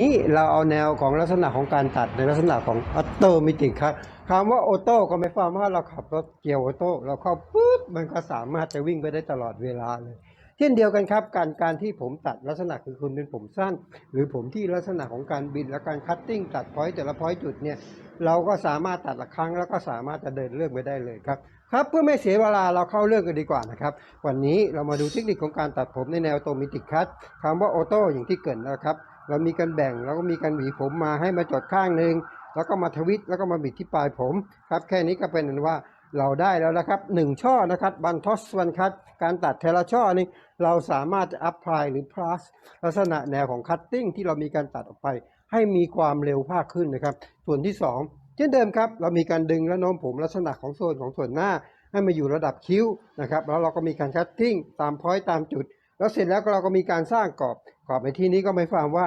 นี่เราเอาแนวของลักษณะของการตัดในลักษณะของออโตมิติครับคำว่าออโต้ก็ไม่ฟังว่าเราขับรถเกียร์ออโต้เราเข้าปุ๊บมันก็สามารถจะวิ่งไปได้ตลอดเวลาเลย เช่นเดียวกันครับ การการที่ผมตัดลักษณะคือคุณเป็นผมสั้น หรือผมที่ลักษณะของการบินและการคัตติ้งตัดพอยต์แต่ละพอยต์จุดเนี่ยเราก็สามารถตัดละครั้งแล้วก็สามารถจะเดินเรื่องไปได้เลยครับครับเพื่อไม่เสียเวลาเราเข้าเรื่องกันดีกว่านะครับ วันนี้เรามาดูเทคนิคของการตัดผมในแนวโตมิติคัตคำว่าออโต้อย่างที่เกิดนะครับ เรามีการแบ่งแล้วก็มีการหวีผมมาให้มาจดข้างหนึ่งแล้วก็มาทวิตแล้วก็มาบิดที่ปลายผมครับแค่นี้ก็เป็นอันว่าเราได้แล้วนะครับหนึ่งช่อนะครับบันทอสวันคัตการตัดเทละช่อนี้เราสามารถจะอัพพลายหรือพลัสลักษณะแนวของคัตติ้งที่เรามีการตัดออกไป ให้มีความเร็วมากขึ้นนะครับ ส่วนที่สองเช่นเดิมครับ เรามีการดึงและโน้มผมลักษณะของส่วนของส่วนหน้า ให้มาอยู่ระดับคิ้วนะครับแล้วเราก็มีการคัตติ้งตามพอยต์ตามจุด แล้วเสร็จแล้วเราก็มีการสร้างกรอบ รอบในที่นี้ก็ไม่ฟังว่า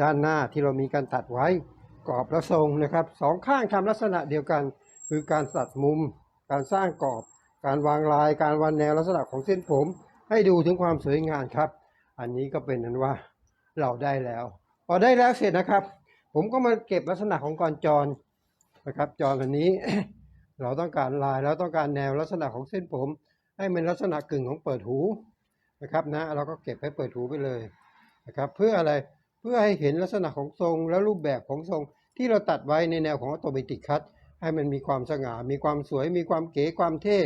ด้านหน้าที่เรามีการตัดไว้กรอบและทรงนะครับสองข้างทำลักษณะเดียวกัน คือการตัดมุม การสร้างกรอบ การวางลาย การวางแนวลักษณะของเส้นผม ให้ดูถึงความสวยงามครับ อันนี้ก็เป็นนั้นว่าเราได้แล้ว พอได้แล้วเสร็จนะครับ ผมก็มาเก็บลักษณะของกรจรนะครับ จรอันนี้ เราต้องการลายแล้วต้องการแนวลักษณะของเส้นผม ให้มันลักษณะกึ่งของเปิดหูนะครับนะเราก็เก็บให้เปิดหูไปเลย นะครับเพื่ออะไรเพื่อให้เห็นลักษณะของทรงและรูปแบบของทรง ที่เราตัดไว้ในแนวของออโตเมติกคัตให้มันมีความสง่ามีความสวย มีความเก๋ความเท่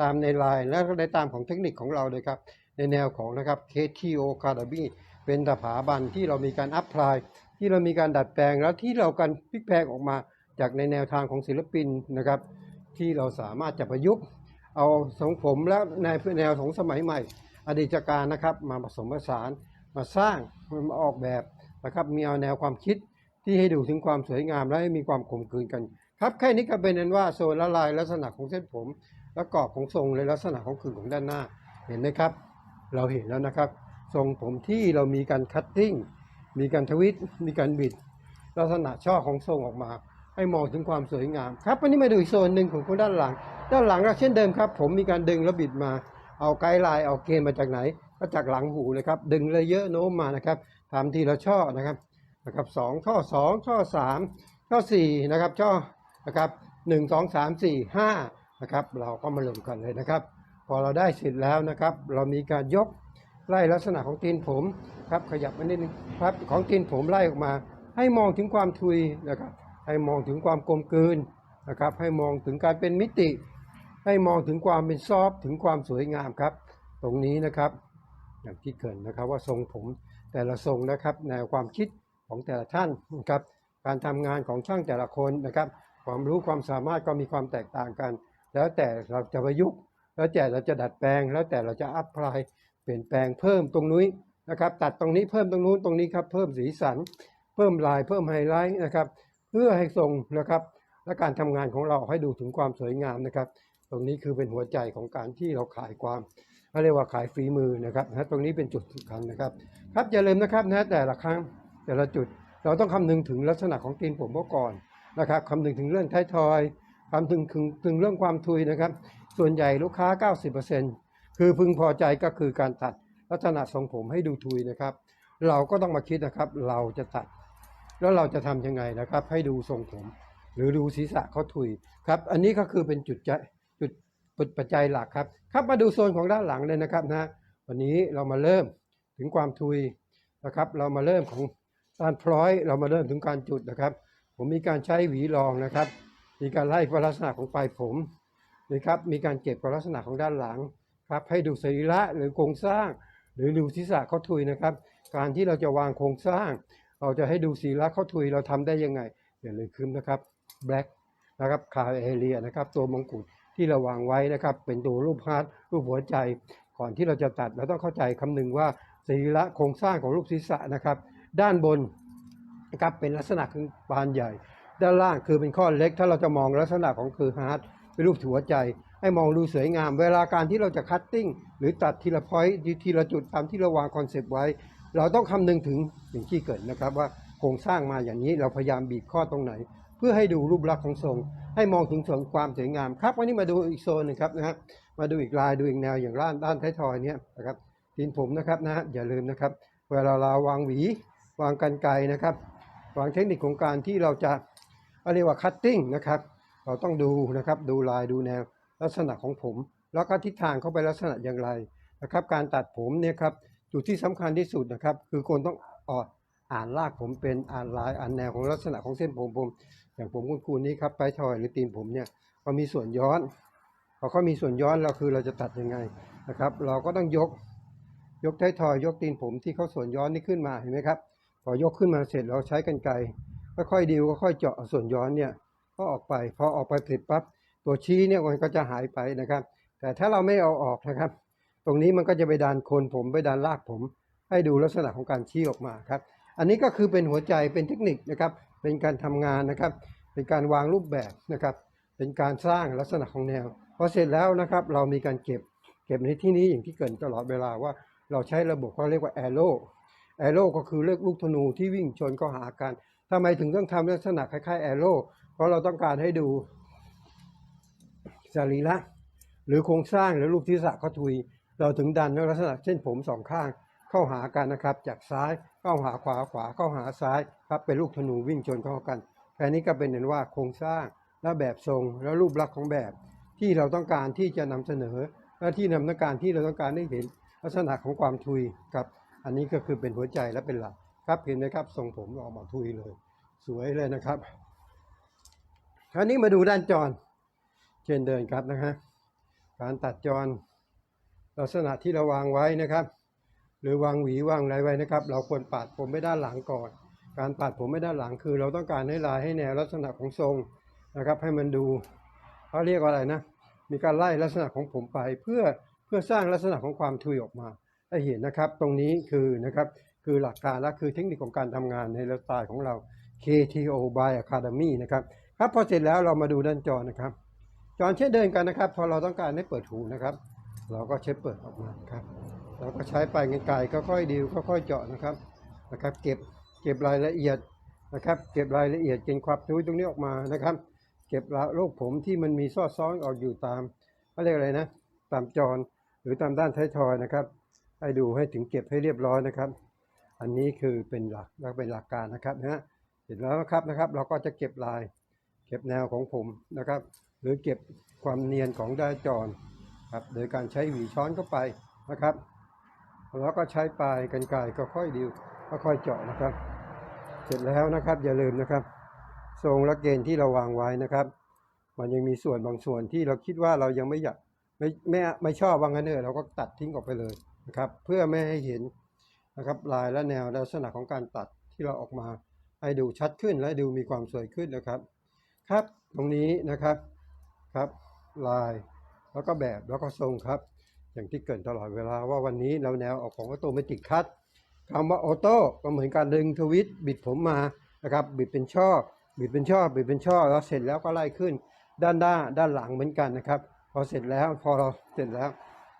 ตามในลายและก็ได้ตามของเทคนิคของเราเลยครับ ในแนวของนะครับ KTO Academy เป็นสถาบันที่เรามีการอัพพลายที่เรามีการดัดแปลงแล้วที่เราการพลิกแพลงออกมาจากในแนวทางของศิลปินนะครับ ที่เราสามารถจะประยุกต์ เอาทรงผมและในแนวของสมัยใหม่ อดีตการนะครับ มาผสมผสาน มาสร้างมาออกแบบนะครับมีเอาแนวความคิดที่ให้ดูถึงความสวยงามและให้มีความกลมกลืนกัน ครับแค่นี้ก็เป็นนั้นว่าโซนละลายลักษณะของเส้นผมและกรอบของทรงในลักษณะของขึงของด้านหน้าเห็นไหมครับ เราเห็นแล้วนะครับ ทรงผมที่เรามีการคัตติ้งมีการทวิตมีการบิด ลักษณะช่อของทรงออกมาให้มองถึงความสวยงามครับวันนี้มาดูอีกโซนหนึ่งของคนด้านหลัง ด้านหลังก็เช่นเดิมครับ ผมมีการดึงและบิดมา เอาไกด์ไลน์เอาเกณฑ์มาจากไหน ก็จากหลังหูเลยครับ ดึงเลยเยอะโน้มมานะครับทำทีละช่อนะครับนะครับสองช่อสองช่อสามช่อสี่นะครับช่อนะครับหนึ่งสองสามสี่ห้านะครับ เราก็มาลงกันเลยนะครับ พอเราได้เสร็จแล้วนะครับ เรามีการยกไล่ลักษณะของตีนผมครับขยับมานิดนึงครับของตีนผมไล่ออกมา ให้มองถึงความทุยนะครับ ให้มองถึงความกลมกลืนนะครับ ให้มองถึงการเป็นมิติ ให้มองถึงความเป็นซอฟถึงความสวยงามครับ ตรงนี้นะครับ อย่างที่เกินนะครับว่าทรงผมแต่ละทรงนะครับแนวความคิดของแต่ละท่านนะครับการทำงานของช่างแต่ละคนนะครับ ความรู้ความสามารถก็มีความแตกต่างกัน แล้วแต่เราจะประยุกต์แล้วแต่เราจะดัดแปลง แล้วแต่เราจะอัพพลายเปลี่ยนแปลงเพิ่มตรงนู้นนะครับ ตัดตรงนี้เพิ่มตรงนู้นตรงนี้ครับเพิ่มสีสัน เพิ่มลายเพิ่มไฮไลท์นะครับเพื่อให้ทรงนะครับ และการทำงานของเราให้ดูถึงความสวยงามนะครับ ตรงนี้คือเป็นหัวใจของการที่เราขายความ เขาเรียกว่าขายฝีมือนะครับนะตรงนี้เป็นจุดสำคัญนะครับ ครับอย่าลืมนะครับนะแต่ละครั้งแต่ละจุดเราต้องคำนึงถึงลักษณะของตีนผมมาก่อนนะครับคำนึงถึงเรื่องท้ายทอยคำนึงถึงถึงเรื่องความทุยนะครับ ส่วนใหญ่ลูกค้า 90%คือพึงพอใจก็คือการตัดลักษณะทรงผมให้ดูทุยนะครับ เราก็ต้องมาคิดนะครับเราจะตัด แล้วเราจะทำยังไงนะครับ ให้ดูทรงผม หรือดูศีรษะเขาถุยครับ อันนี้ก็คือเป็นจุดใจ ปัจจัยหลักครับครับมาดูโซนของด้านหลังเลยนะครับนะวันนี้เรามาเริ่มถึงความทุยนะครับ เรามาเริ่มของการพร้อยเรามาเริ่มถึงการจุดนะครับ ผมมีการใช้หวีรองนะครับ มีการไล่ลักษณะของปลายผมนะครับมีการเก็บลักษณะของด้านหลังครับให้ดูสรีระหรือโครงสร้าง หรือดูศีรษะเขาทุยนะครับ การที่เราจะวางโครงสร้าง เราจะให้ดูสีละเขาทุยเราทำได้ยังไงอย่าลืมคืมนะครับ black นะครับคาเอเรียนะครับตัวมงกุฎ ที่เราวางไว้นะครับ เป็นตัวรูปฮาร์ดรูปหัวใจ ก่อนที่เราจะตัดเราต้องเข้าใจคำหนึ่งว่าสีละโครงสร้างของรูปศีรษะนะครับ ด้านบนนะครับเป็นลักษณะของบานใหญ่ ด้านล่างคือเป็นข้อเล็ก ถ้าเราจะมองลักษณะของคือฮาร์ดเป็นรูปหัวใจ ให้มองดูสวยงาม เวลาการที่เราจะคัตติ้งหรือตัดทีละพอยต์ทีละจุดตามที่เราวางคอนเซปต์ไว้ เราต้องคำนึงถึงอย่างที่เกิดนะครับว่าโครงสร้างมาอย่างนี้เราพยายามบีบข้อตรงไหน เพื่อให้ดูรูปลักษณ์ของทรง ให้มองถึงส่วนความสวยงามครับวันนี้มาดูอีกโซนหนึ่งครับนะฮะมาดูอีกลายดูอีกแนวอย่างด้านด้านท้ายทอยเนี้ยนะครับทีนผมนะครับนะฮะอย่าลืมนะครับ เวลาเราวางหวี วางกันไกนะครับ วางเทคนิคของการที่เราจะเรียกว่าคัตติ้งนะครับ เราต้องดูนะครับดูลายดูแนวลักษณะของผม แล้วก็ทิศทางเข้าไปลักษณะอย่างไรนะครับ การตัดผมเนี่ยครับจุดที่สำคัญที่สุดนะครับ คือคนต้องอ่านลากผมเป็นอ่านลายอ่านแนวของลักษณะของเส้นผมผม อย่างผมคุณครูนี้ครับไปทอยหรือตีนผมเนี่ยก็มีส่วนย้อนพอเขามีส่วนย้อนเราคือเราจะตัดยังไงนะครับ เราก็ต้องยกยกท้ายทอยยกตีนผมที่เขาส่วนย้อนนี่ขึ้นมาเห็นไหมครับพอยกขึ้นมาเสร็จเราใช้กันไกรค่อยๆดิวค่อยๆเจาะส่วนย้อนเนี่ยก็ออกไปพอออกไปเสร็จปั๊บตัวชี้เนี่ยมันก็จะหายไปนะครับ แต่ถ้าเราไม่เอาออกนะครับ ตรงนี้มันก็จะไปดันโคนผมไปดันรากผม ให้ดูลักษณะของการชี้ออกมาครับ อันนี้ก็คือเป็นหัวใจเป็นเทคนิคนะครับ เป็นการทำงานนะครับ เป็นการวางรูปแบบนะครับ เป็นการสร้างลักษณะของแนวพอเสร็จแล้วนะครับเรามีการเก็บเก็บในที่นี้อย่างที่เกินตลอดเวลาว่าเราใช้ระบบเขาเรียกว่าแอโร่แอโร่ก็คือเลือกลูกธนูที่วิ่งชนเข้าหากันทำไมถึงต้องทำลักษณะคล้ายๆแอโร่เพราะเราต้องการให้ดูสรีระหรือโครงสร้างหรือรูปที่สะเขาทุย เราถึงดันลักษณะเส้นผมสองข้างเข้าหากันนะครับ จากซ้ายเข้าหาขวาขวาเข้าหาซ้าย ครับเป็นลูกธนูวิ่งชนเข้ากันแค่นี้ก็เป็นเห็นว่าโครงสร้างและแบบทรงและรูปลักษณ์ของแบบ ที่เราต้องการที่จะนำเสนอ และที่นำต้องการที่เราต้องการให้เห็นลักษณะของความทุยครับอันนี้ก็คือเป็นหัวใจและเป็นหลักครับเห็นไหมครับทรงผมออกมาทุยเลย สวยเลยนะครับคราวนี้มาดูด้านจรเช่นเดินครับนะฮะการตัดจรลักษณะที่เราวางไว้นะครับ หรือวางหวีวางอะไรไว้นะครับ เราควรปาดผมไม่ด้านหลังก่อน การปาดผมไม่ด้านหลังคือ เราต้องการให้ลายให้แนวลักษณะของทรงนะครับ ให้มันดูเขาเรียกว่าอะไรนะ มีการไล่ลักษณะของผมไปเพื่อเพื่อสร้างลักษณะของความทุยออกมาให้เห็นนะครับ ตรงนี้คือนะครับคือหลักการและคือเทคนิคของการทำงานในสไตล์ของเรา KTO by Academy นะครับครับพอเสร็จแล้วเรามาดูด้านจอนะครับ จอเช่นเดินกันนะครับ พอเราต้องการให้เปิดหูนะครับ เราก็ใช้เปิดออกมาครับเราก็ใช้ไปลายไกลๆค่อยๆดิวค่อยๆเจาะนะครับนะครับ เก็บ ก็บรายละเอียดนะครับ เก็บรายละเอียดเก็บความทุยตรงนี้ออกมานะครับ เก็บโรคผมที่มันมีซอดซ้อนออกอยู่ตามเขาเรียกอะไรนะ ตามจรหรือตามด้านท้ายทอยนะครับ ให้ดูให้ถึงเก็บให้เรียบร้อยนะครับ อันนี้คือเป็นหลักและเป็นหลักการนะครับนะฮะเสร็จแล้วนะครับนะครับ เราก็จะเก็บลาย เก็บแนวของผมนะครับ หรือเก็บความเนียนของด้านจรครับโดยการใช้หวีช้อนเข้าไปนะครับ แล้วก็ใช้ปลายกันไกรก็ค่อยดิวก็ค่อยเจาะนะครับ เสร็จแล้วนะครับอย่าลืมนะครับ ทรงและเกณฑ์ที่เราวางไว้นะครับ มันยังมีส่วนบางส่วนที่เราคิดว่าเรายังไม่อยากไม่ไม่ไม่ชอบวางั้นเนอะเราก็ตัดทิ้งออกไปเลยนะครับ เพื่อไม่ให้เห็นนะครับลายและแนวลักษณะของการตัดที่เราออกมาให้ดูชัดขึ้นและดูมีความสวยขึ้นนะครับ ครับตรงนี้นะครับครับลายแล้วก็แบบแล้วก็ทรงครับ อย่างที่เกรินตลอดเวลาว่าวันนี้เราแนวออกของออโตเมติกคัต คำว่าออโต้ก็เหมือนการดึงทวิตบิดผมมานะครับบิดเป็นช่อบิดเป็นช่อบิดเป็นช่อแล้วเสร็จแล้วก็ไล่ขึ้น ด้านหน้าด้านหลังเหมือนกันนะครับ พอเสร็จแล้วพอเราเสร็จแล้ว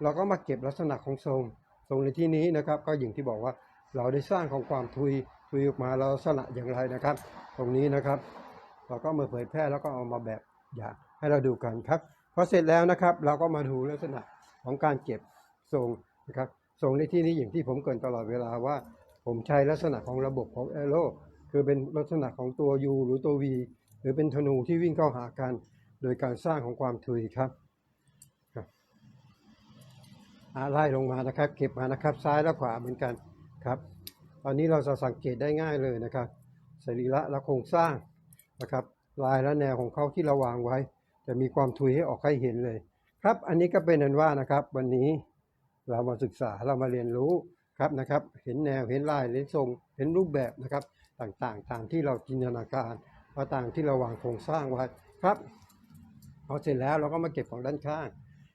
เราก็มาเก็บลักษณะของทรงทรงในที่นี้นะครับ ก็อย่างที่บอกว่าเราได้สร้างของความทุยทุยออกมาเราลักษณะอย่างไรนะครับ ตรงนี้นะครับ เราก็มาเผยแพร่แล้วก็เอามาแบบอย่างให้เราดูกันครับพอเสร็จแล้วนะครับ เราก็มาดูลักษณะของการเก็บทรงนะครับ ทรงในที่นี้อย่างที่ผมเกินตลอดเวลาว่า ผมใช้ลักษณะของระบบของแอโร่คือเป็นลักษณะของตัว U หรือตัว V หรือเป็นธนูที่วิ่งเข้าหากัน โดยการสร้างของความทุยครับครับอ่าไล่ลงมานะครับ เก็บมานะครับซ้ายและขวาเหมือนกันครับตอนนี้เราจะสังเกตได้ง่ายเลยนะครับสรีระและโครงสร้างนะครับ ลายและแนวของเขาที่เราวางไว้ จะมีความทุยให้ออกให้เห็นเลย ครับอันนี้ก็เป็นอันว่านะครับ วันนี้ เรามาศึกษาเรามาเรียนรู้ครับนะครับ เห็นแนวเห็นลายเห็นทรงเห็นรูปแบบนะครับ ต่างๆ ตามที่เราจินตนาการว่าต่างที่เราวางโครงสร้างไว้ครับพอเสร็จแล้วเราก็มาเก็บของด้านข้าง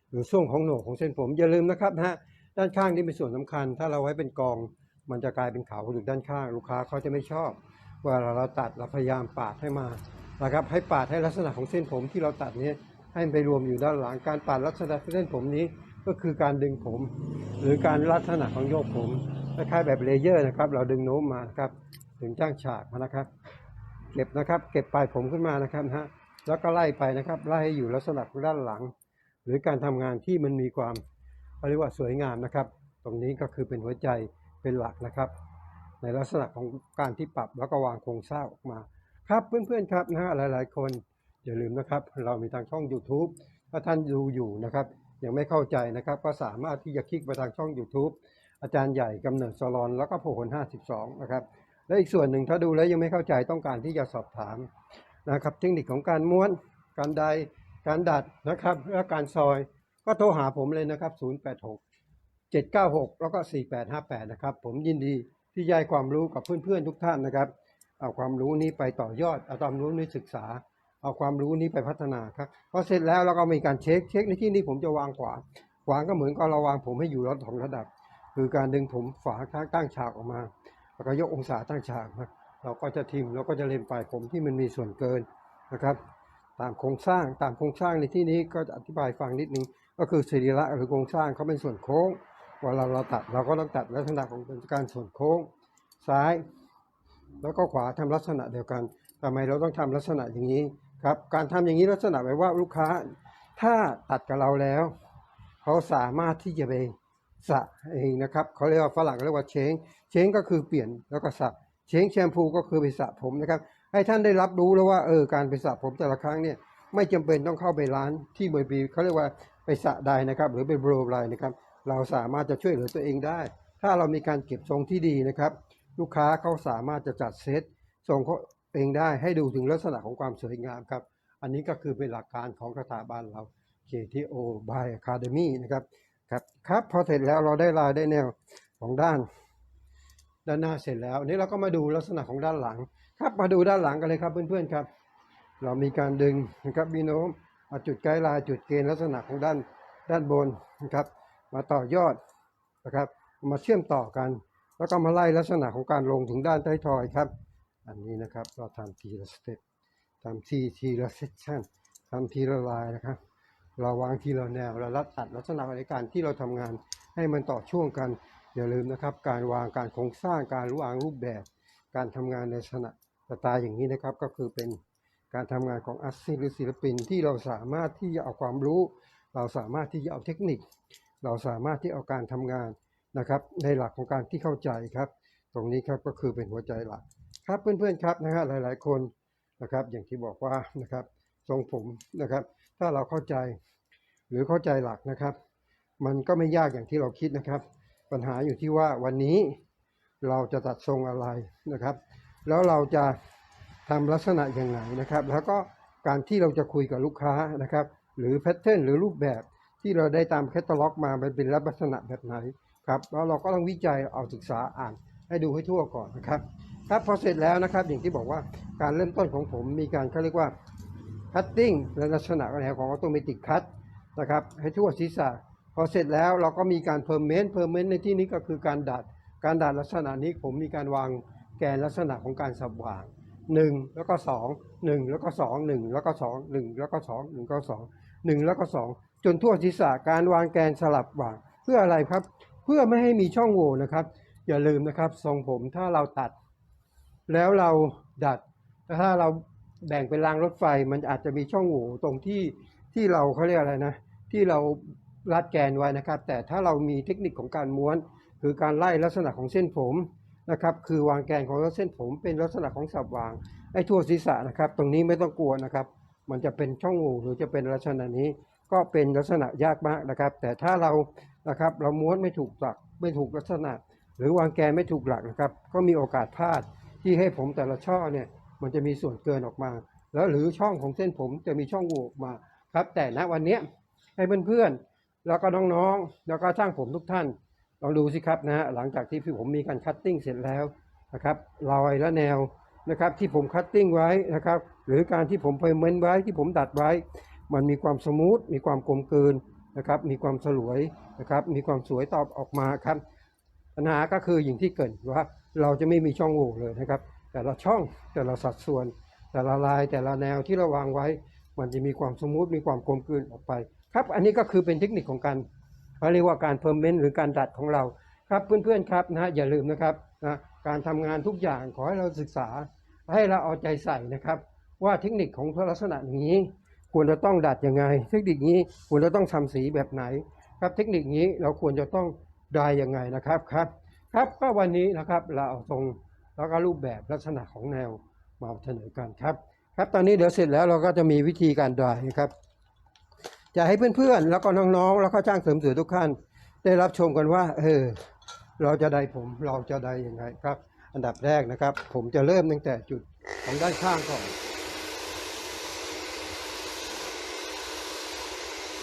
หรือช่วงของโหนกของเส้นผมอย่าลืมนะครับนะฮะด้านข้างนี่เป็นส่วนสำคัญ ถ้าเราไว้เป็นกอง มันจะกลายเป็นเขาหรือด้านข้าง ลูกค้าเขาจะไม่ชอบเวลาเราตัดเราพยายามปาดให้มานะครับ ให้ปาดให้ลักษณะของเส้นผมที่เราตัดนี้ให้มันไปรวมอยู่ด้านหลังการปาดลักษณะเส้นผมนี้ ก็คือการดึงผม หรือการลักษณะของโยกผมคล้ายๆแบบเลเยอร์นะครับ เราดึงโน้มมานะครับ ถึงจ้างฉากมานะครับ เก็บนะครับ เก็บปลายผมขึ้นมานะครับนะฮะแล้วก็ไล่ไปนะครับ ไล่ให้อยู่ลักษณะด้านหลัง หรือการทำงานที่มันมีความเขาเรียกว่าสวยงามนะครับ ตรงนี้ก็คือเป็นหัวใจเป็นหลักนะครับ ในลักษณะของการที่ปรับแล้วก็วางโครงสร้างออกมา ครับเพื่อนๆครับนะฮะหลาย ๆ คนอย่าลืมนะครับ เรามีทางช่อง YouTube ถ้าท่านดูอยู่นะครับ ยังไม่เข้าใจนะครับ ก็สามารถที่จะคลิกไปทางช่อง YouTube อาจารย์ใหญ่กำเนิดสลอนแล้วก็โผล52 นะครับ และอีกส่วนหนึ่งถ้าดูแล้วยังไม่เข้าใจต้องการที่จะสอบถามนะครับ เทคนิคของการม้วน การใดการดัดนะครับและการซอยก็โทรหาผมเลยนะครับ 086 796 แล้วก็ 4858 นะครับ ผมยินดีที่จะให้ความรู้กับเพื่อนๆทุกท่านนะครับ เอาความรู้นี้ไปต่อยอด เอาความรู้นี้ศึกษา เอาความรู้นี้ไปพัฒนาครับพอเสร็จแล้วเราก็มีการเช็คเช็คในที่นี้ผมจะวางขวาขวางก็เหมือนกับเราวางผมให้อยู่รถของระดับ คือการดึงผมฝาข้างตั้งฉากออกมาแล้วก็ยกองศาตั้งฉากนะเราก็จะทิมเราก็จะเล็มปลายผมที่มันมีส่วนเกินนะครับ ตามโครงสร้างตามโครงสร้างในที่นี้ก็จะอธิบายฟังนิดนึงก็คือสรีระหรือโครงสร้างเขาเป็นส่วนโค้งเวลาเราตัดเราก็ต้องตัดลักษณะของเป็นการส่วนโค้งซ้าย แล้วก็ขวาทำลักษณะเดียวกันทำไมเราต้องทำลักษณะอย่างนี้ ครับการทำอย่างนี้ลักษณะแปลว่าลูกค้าถ้าตัดกับเราแล้ว เขาสามารถที่จะไปสระเองนะครับเขาเรียกว่าฝรั่งเรียกว่าเชงเชงก็คือเปลี่ยนแล้วก็สระเชงแชมพูก็คือไปสระผมนะครับ ให้ท่านได้รับรู้แล้วว่าเออการไปสระผมแต่ละครั้งเนี่ยไม่จำเป็นต้องเข้าไปร้านที่บริบีเขาเรียกว่าไปสระใดนะครับ หรือไปโบรไลนะครับเราสามารถจะช่วยเหลือตัวเองได้ ถ้าเรามีการเก็บทรงที่ดีนะครับ ลูกค้าเขาสามารถจะจัดเซตทรงเขา เองได้ให้ดูถึงลักษณะของความสวยงามครับ อันนี้ก็คือเป็นหลักการของสถาบันเรา KTO by Academy นะครับครับครับพอเสร็จแล้วเราได้ลายได้แนวของด้าน ด้านหน้าเสร็จแล้วนี้เราก็มาดูลักษณะของด้านหลัง ครับมาดูด้านหลังกันเลยครับเพื่อนๆครับ เรามีการดึงนะครับบีโน้มเอาจุดไกด์ไลน์จุดเกณฑ์ลักษณะของด้านด้านบนนะครับ มาต่อยอดนะครับ มาเชื่อมต่อกัน แล้วก็มาไล่ลักษณะของการลงถึงด้านใต้ทอยครับ อันนี้นะครับเราทำทีละสเต็ปทำทีทีละเซสชั่นทำทีละลายนะครับ เราวางทีละแนวเราลัดตัดลักษณะในการที่เราทำงานให้มันต่อช่วงกัน อย่าลืมนะครับ การวางการโครงสร้างการวางรูปแบบ การทำงานในลักษณะสไตล์อย่างนี้นะครับ ก็คือเป็นการทำงานของอาร์ติหรือศิลปินที่เราสามารถที่จะเอาความรู้ เราสามารถที่จะเอาเทคนิค เราสามารถที่เอาการทำงานนะครับ ในหลักของการที่เข้าใจครับ ตรงนี้ครับก็คือเป็นหัวใจหลัก ครับเพื่อนๆครับนะฮะหลาย ๆ คนนะครับ อย่างที่บอกว่านะครับทรงผมนะครับ ถ้าเราเข้าใจหรือเข้าใจหลักนะครับ มันก็ไม่ยากอย่างที่เราคิดนะครับ ปัญหาอยู่ที่ว่าวันนี้เราจะตัดทรงอะไรนะครับ แล้วเราจะทำลักษณะอยังไงนะครับ แล้วก็การที่เราจะคุยกับลูกค้านะครับ หรือแพทเทิร์นหรือรูปแบบที่เราได้ตามแคตตาล็อกมามันเป็นลักษณะแบบไหนครับแล้วเราก็ต้องวิจัยเอาศึกษาอ่านให้ดูให้ทั่วก่อนนะครับ ครับพอเสร็จแล้วนะครับอย่างที่บอกว่าการเริ่มต้นของผมมีการเขาเรียกว่าคัตติ้งในลักษณะแนวของออโตเมติกคัตนะครับให้ทั่วศีรษะ พอเสร็จแล้วเราก็มีการเพอร์เมนต์เพอร์เมนต์ในที่นี้ก็คือการดัด การดัดลักษณะนี้ผมมีการวางแกนลักษณะของการสับวางหนึ่งแล้วก็สองหนึ่งแล้วก็สองหนึ่งแล้วก็สองหนึ่งแล้วก็สองหนึ่งก็สองหนึ่งแล้วก็สองจนทั่วศีรษะการวางแกนสลับวาง เพื่ออะไรครับ เพื่อไม่ให้มีช่องโหว่นะครับ อย่าลืมนะครับทรงผมถ้าเราตัด แล้วเราดัดถ้าเราแบ่งเป็นรางรถไฟมันอาจจะมีช่องโหว่ตรงที่ที่เราเขาเรียกอะไรนะที่เรารัดแกนไว้นะครับ แต่ถ้าเรามีเทคนิคของการม้วน คือการไล่ลักษณะของเส้นผมนะครับ คือวางแกนของเส้นผมเป็นลักษณะของสับวางไอ้ทั่วศีรษะนะครับ ตรงนี้ไม่ต้องกลัวนะครับ มันจะเป็นช่องโหว่หรือจะเป็นลักษณะนี้ ก็เป็นลักษณะยากมากนะครับ แต่ถ้าเรานะครับเราม้วนไม่ถูกหลักไม่ถูกลักษณะ หรือวางแกนไม่ถูกหลักนะครับ ก็มีโอกาสพลาด ที่ให้ผมแต่ละช่อเนี่ยมันจะมีส่วนเกินออกมา แล้วหรือช่องของเส้นผมจะมีช่องโหว่ออกมาครับ แต่ณวันนี้ให้เพื่อนๆแล้วก็น้องๆ แล้วก็ช่างผมทุกท่านลองดูสิครับนะฮะหลังจากที่ผมมีการคัตติ้งเสร็จแล้วนะครับรอยและแนวนะครับที่ผมคัตติ้งไว้นะครับหรือการที่ผมเพมเมนไว้ที่ผมดัดไว้ มันมีความสมูทมีความกลมกลืนนะครับมีความสลวยนะครับมีความสวยตอบออกมาครับปัญหาก็คืออย่างที่เกรินว่า เราจะไม่มีช่องโหว่เลยนะครับ แต่ละช่องแต่ละสัดส่วน แต่ละลายแต่ละแนวที่เราวางไว้ มันจะมีความสมูทมีความกลมกลืนออกไปครับ อันนี้ก็คือเป็นเทคนิคของการเขาเรียกว่าการเพิ่มเมนต์หรือการดัดของเราครับเพื่อนๆครับนะอย่าลืมนะครับนะการทำงานทุกอย่างขอให้เราศึกษา ให้เราเอาใจใส่นะครับ ว่าเทคนิคของลักษณะอย่างนี้ ควรจะต้องดัดยังไง เทคนิคนี้ควรจะต้องทำสีแบบไหน ครับเทคนิคนี้เราควรจะต้องดายยังไงนะครับครับ ครับก็วันนี้นะครับเราเอาทรงแล้วก็รูปแบบลักษณะของแนวมาเสนอกันครับ ครับตอนนี้เดี๋ยวเสร็จแล้วเราก็จะมีวิธีการดายนะครับจะให้เพื่อนๆ แล้วก็น้องๆ แล้วก็จ้างเสริมสวยทุกท่าน ได้รับชมกันว่า เออ เราจะได้ผมเราจะได้ยังไงครับ อันดับแรกนะครับ ผมจะเริ่มตั้งแต่จุดของด้านข้างก่อน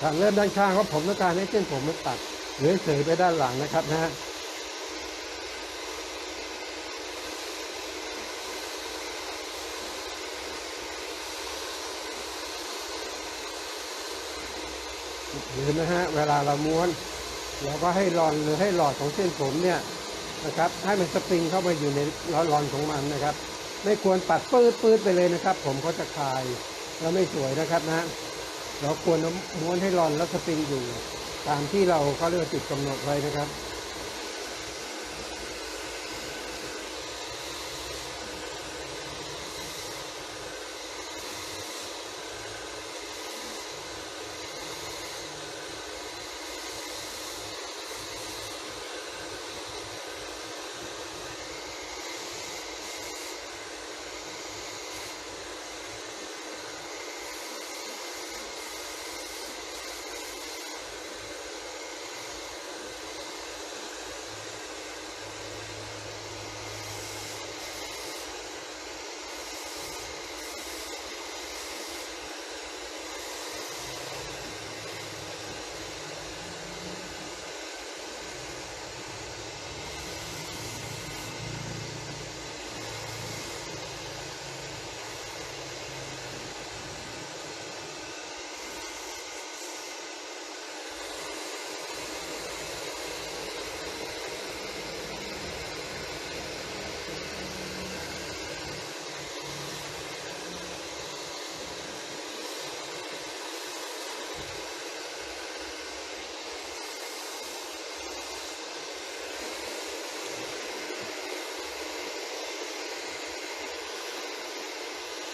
ทางเริ่มด้านข้างเพราะผมต้องการให้เส้นผมมันตัดเลื้อยเสยไปด้านหลังนะครับนะฮะ หรือนะฮะเวลาเราม้วนเราก็ให้รอนหรือให้หลอดของเส้นผมเนี่ยนะครับให้มันสปริงเข้าไปอยู่ในรอนของมันนะครับ ไม่ควรปัดปื้ดปื้ดไปเลยนะครับ ผมก็จะคลายแล้วไม่สวยนะครับนะเราควรม้วนให้รอนแล้วสปริงอยู่ ตามที่เราเขาเรียกจุดกำหนดไว้นะครับ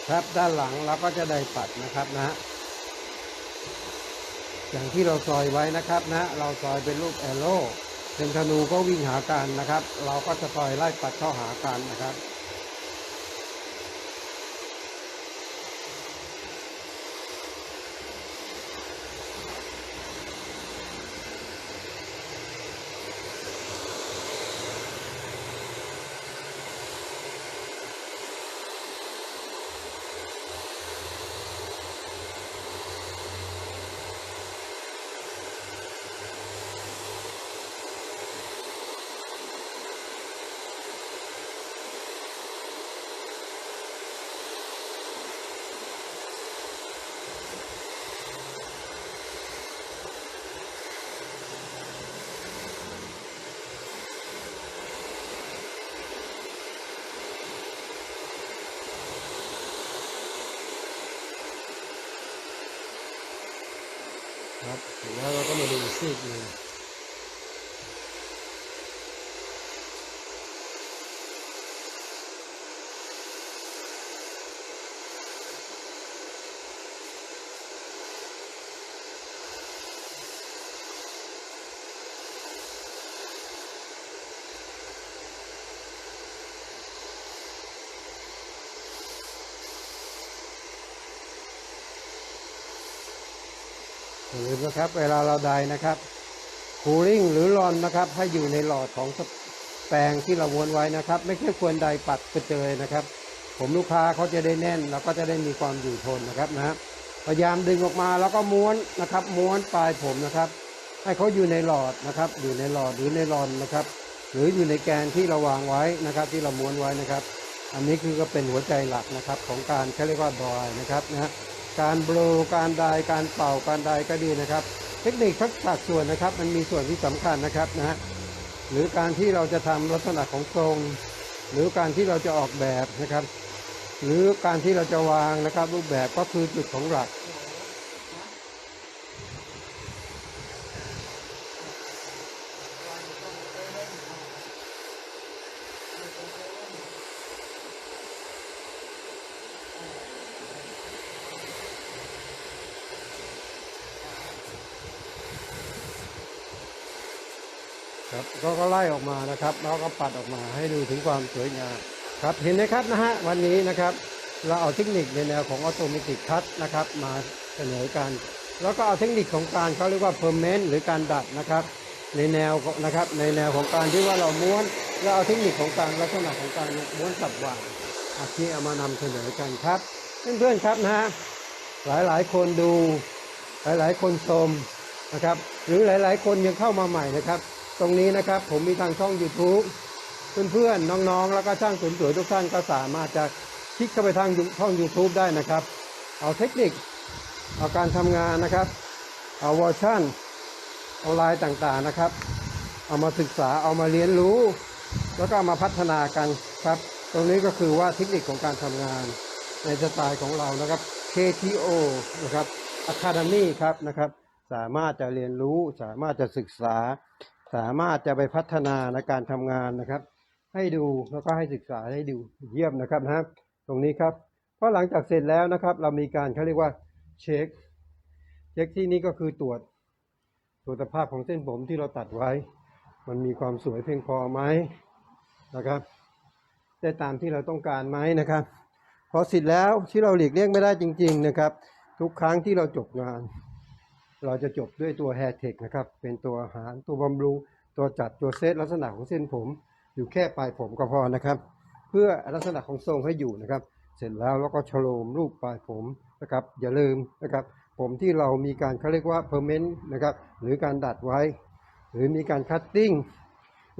ครับด้านหลังเราก็จะได้ปัดนะครับนะฮะอย่างที่เราซอยไว้นะครับนะเราซอยเป็นรูปแอโร่เป็นธนูก็วิ่งหากันนะครับ เราก็จะซอยไล่ปัดเข้าหากันนะครับ อย่าลืมนะครับ เวลาเราไดนะครับคูลิ่งหรือรอนนะครับ ให้อยู่ในหลอดของแปรงที่เราวนไว้นะครับ ไม่ใช่ควรไดปัดกระเจยนะครับ ผมลูกค้าเขาจะได้แน่นแล้วก็จะได้มีความอยู่ทนนะครับนะพยายามดึงออกมาแล้วก็ม้วนนะครับ ม้วนปลายผมนะครับ ให้เขาอยู่ในหลอดนะครับ อยู่ในหลอดหรือในรอนนะครับ หรืออยู่ในแกนที่เราวางไว้นะครับ ที่เราม้วนไว้นะครับ อันนี้คือก็เป็นหัวใจหลักนะครับของการเขาเรียกว่าดอยนะครับนะ การโบรการดายการเป่าการดายก็ดีนะครับ เทคนิคทักษะส่วนนะครับ มันมีส่วนที่สำคัญนะครับนะฮะหรือการที่เราจะทำลักษณะของทรง หรือการที่เราจะออกแบบนะครับ หรือการที่เราจะวางนะครับรูปแบบก็คือจุดของหลัก ครับก็ก็ไล่ออกมานะครับแล้วก็ปัดออกมาให้ดูถึงความสวยงามครับเห็นไหมครับนะฮะวันนี้นะครับเราเอาเทคนิคในแนวของออโตเมติกคัตนะครับมาเสนอกัน แล้วก็เอาเทคนิคของการเขาเรียกว่าเพอร์เมนต์หรือการดัดนะครับ ในแนวนะครับในแนวของการที่ว่าเราม้วนแล้วเอาเทคนิคของการลักษณะของการม้วนสับวางอาที่เอามานำเสนอกันครับเพื่อนๆครับนะฮะหลายๆคนดูหลายๆ คนชมนะครับ หรือหลายๆ คนยังเข้ามาใหม่นะครับ ตรงนี้นะครับ ผมมีทางช่อง YouTube เพื่อนๆน้องๆ แล้วก็ช่างสวยๆทุกท่านก็สามารถจะคลิกเข้าไปทางช่อง YouTube ได้นะครับ เอาเทคนิค เอาการทำงานนะครับ เอาเวอร์ชันเอาลายต่างๆนะครับ เอามาศึกษาเอามาเรียนรู้ แล้วก็ามาพัฒนากันครับ ตรงนี้ก็คือว่าเทคนิคของการทำงานในสไตล์ของเรานะครับ KTO นะครับ Academy ครับนะครับ สามารถจะเรียนรู้สามารถจะศึกษา สามารถจะไปพัฒนาในการทำงานนะครับ ให้ดูแล้วก็ให้ศึกษาให้ดูเยี่ยมนะครับนะตรงนี้ครับเพราะหลังจากเสร็จแล้วนะครับ เรามีการเขาเรียกว่าเช็คเช็คที่นี้ก็คือตรวจตรวจสภาพของเส้นผมที่เราตัดไว้ มันมีความสวยเพียงพอไหมนะครับ ได้ตามที่เราต้องการไหมนะครับพอเสร็จแล้วที่เราหลีกเลี่ยงไม่ได้จริง ๆนะครับ ทุกครั้งที่เราจบงาน เราจะจบด้วยตัว Hair Tech นะครับ เป็นตัวอาหารตัวบำรุง ตัวจัดตัวเซตลักษณะของเส้นผม อยู่แค่ปลายผมก็พอนะครับ เพื่อลักษณะของทรงให้อยู่นะครับ เสร็จแล้วเราก็โฉลมรูปปลายผมนะครับ อย่าลืมนะครับ ผมที่เรามีการเขาเรียกว่า permanent นะครับ หรือการดัดไว้ หรือมีการคัตติ้ง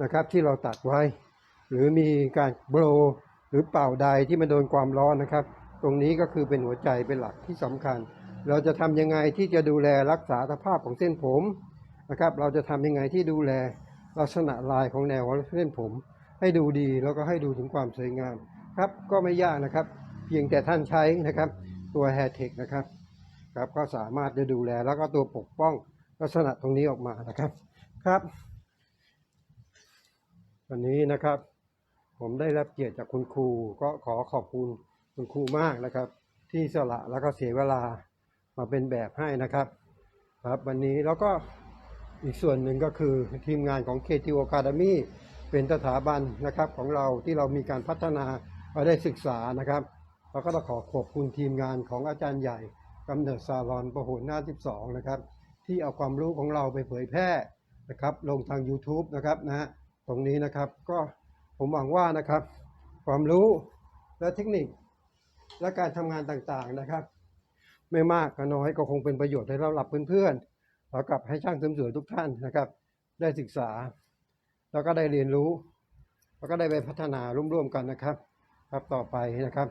นะครับที่เราตัดไว้ หรือมีการโบรหรือเป่าใดที่มันโดนความร้อนนะครับ ตรงนี้ก็คือเป็นหัวใจเป็นหลักที่สำคัญ เราจะทำยังไงที่จะดูแลรักษาสภาพของเส้นผมนะครับ เราจะทำยังไงที่ดูแลลักษณะลายของแนวของเส้นผม ให้ดูดีแล้วก็ให้ดูถึงความสวยงามครับก็ไม่ยากนะครับ เพียงแต่ท่านใช้นะครับ ตัว Hair Tech นะครับครับก็สามารถจะดูแลแล้วก็ตัวปกป้องลักษณะตรงนี้ออกมานะครับครับ วันนี้นะครับ ผมได้รับเกียรติจากคุณครูก็ขอขอบคุณคุณครูมากนะครับ ที่สละแล้วก็เสียเวลา มาเป็นแบบให้นะครับครับ วันนี้แล้วก็อีกส่วนหนึ่งก็คือทีมงานของ KTO Academy เป็นสถาบันนะครับของเราที่เรามีการพัฒนาเราได้ศึกษานะครับเราก็ต้องขอขอบคุณทีมงานของอาจารย์ใหญ่กำเนิดซาลอนประหลหน้า 12 นะครับ ที่เอาความรู้ของเราไปเผยแพร่นะครับ ลงทาง YouTube นะครับนะฮะตรงนี้นะครับก็ผมหวังว่านะครับ ความรู้และเทคนิคและการทำงานต่างๆนะครับ ไม่มากก็น้อยก็คงเป็นประโยชน์ให้เราหลับเพื่อนๆแล้วกับให้ช่างเสริมสวยทุกท่านนะครับ ได้ศึกษา แล้วก็ได้เรียนรู้ แล้วก็ได้ไปพัฒนาร่วมๆกันนะครับ ครับต่อไปนะครับ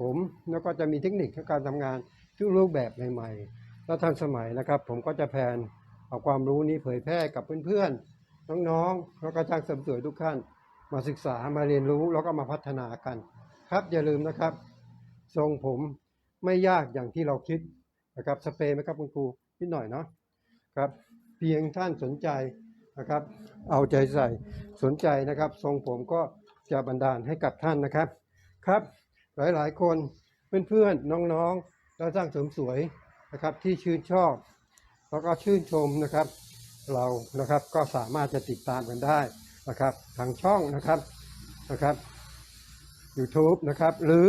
ผมแล้วก็จะมีเทคนิคในการทำงานทุกรูปแบบใหม่ๆและทันสมัยนะครับ ผมก็จะแผนเอาความรู้นี้เผยแพร่กับเพื่อนๆน้องๆแล้วก็ช่างเสริมสวยทุกท่านมาศึกษามาเรียนรู้แล้วก็มาพัฒนากัน ครับอย่าลืมนะครับ ทรงผม ไม่ยากอย่างที่เราคิดนะครับสเปรย์ไหมครับคุณครูนิดหน่อยเนาะครับเพียงท่านสนใจนะครับ เอาใจใส่สนใจนะครับ ทรงผมก็จะบันดาลให้กับท่านนะครับครับ หลายๆ คนเพื่อนๆน้องๆแล้วสร้างเสริมสวยนะครับที่ชื่นชอบ แล้วก็ชื่นชมนะครับ เรานะครับก็สามารถจะติดตามกันได้นะครับทางช่องนะครับนะครับ YouTube นะครับหรือ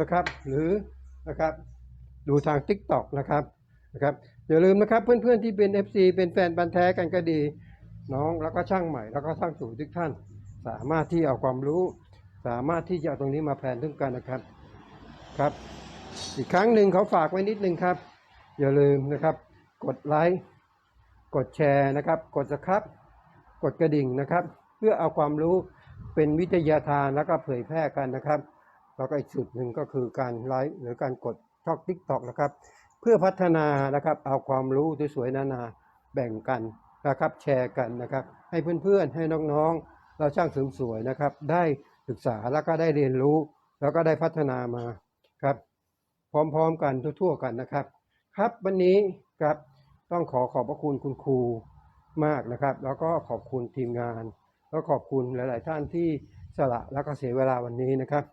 นะครับ หรือนะครับดูทาง TikTok นะครับนะครับอย่าลืมนะครับเพื่อนๆที่เป็น FC เป็นแฟนบันแท้กันก็ดี น้องแล้วก็ช่างใหม่ แล้วก็ช่างสูงทุกท่าน สามารถที่เอาความรู้ สามารถที่จะเอาตรงนี้มาแผนถึงกันนะครับครับ อีกครั้งหนึ่งเขาฝากไว้นิดนึงครับ อย่าลืมนะครับ กดไลค์กดแชร์นะครับ กดสครับกดกระดิ่งนะครับ เพื่อเอาความรู้เป็นวิทยาทานแล้วก็เผยแพร่กันนะครับ แล้วก็อีกจุดหนึ่งก็คือการไลค์หรือการกดช่องทิกตอกนะครับ เพื่อพัฒนานะครับเอาความรู้สวยๆนานาแบ่งกันนะครับแชร์กันนะครับ ให้เพื่อนๆให้น้องๆ เราช่างเสริมสวยนะครับ ได้ศึกษาแล้วก็ได้เรียนรู้ แล้วก็ได้พัฒนามาครับ พร้อมๆกันทั่วๆกันนะครับ ครับวันนี้ครับต้องขอขอบพระคุณคุณครูมากนะครับ แล้วก็ขอบคุณทีมงาน แล้วขอบคุณหลาย ๆ ท่านที่สละแล้วก็เสียเวลาวันนี้นะครับ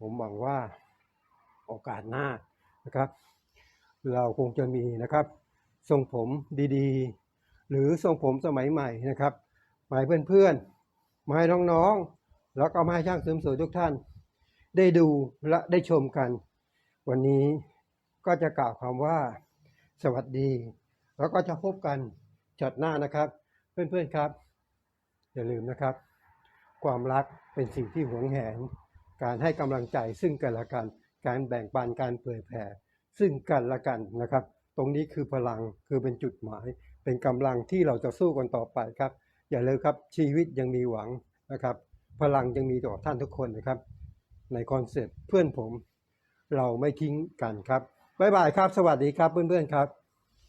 ผมหวังว่าโอกาสหน้านะครับ เราคงจะมีนะครับ ทรงผมดีๆ หรือทรงผมสมัยใหม่นะครับมาให้เพื่อนๆมาให้น้องๆ แล้วก็มาให้ช่างเสริมสวยทุกท่าน ได้ดูและได้ชมกัน วันนี้ก็จะกล่าวคำว่า สวัสดี แล้วก็จะพบกันจัดหน้านะครับ เพื่อนๆครับ อย่าลืมนะครับ ความรักเป็นสิ่งที่หวงแหน การให้กำลังใจซึ่งกันและกัน การแบ่งปันการเผยแผ่ซึ่งกันและกันนะครับ ตรงนี้คือพลังคือเป็นจุดหมาย เป็นกำลังที่เราจะสู้กันต่อไปครับ อย่าลืมครับชีวิตยังมีหวังนะครับ พลังยังมีต่อท่านทุกคนนะครับ ในคอนเซ็ปต์เพื่อนผม เราไม่ทิ้งกันครับบ๊ายบายครับ สวัสดีครับเพื่อนๆครับ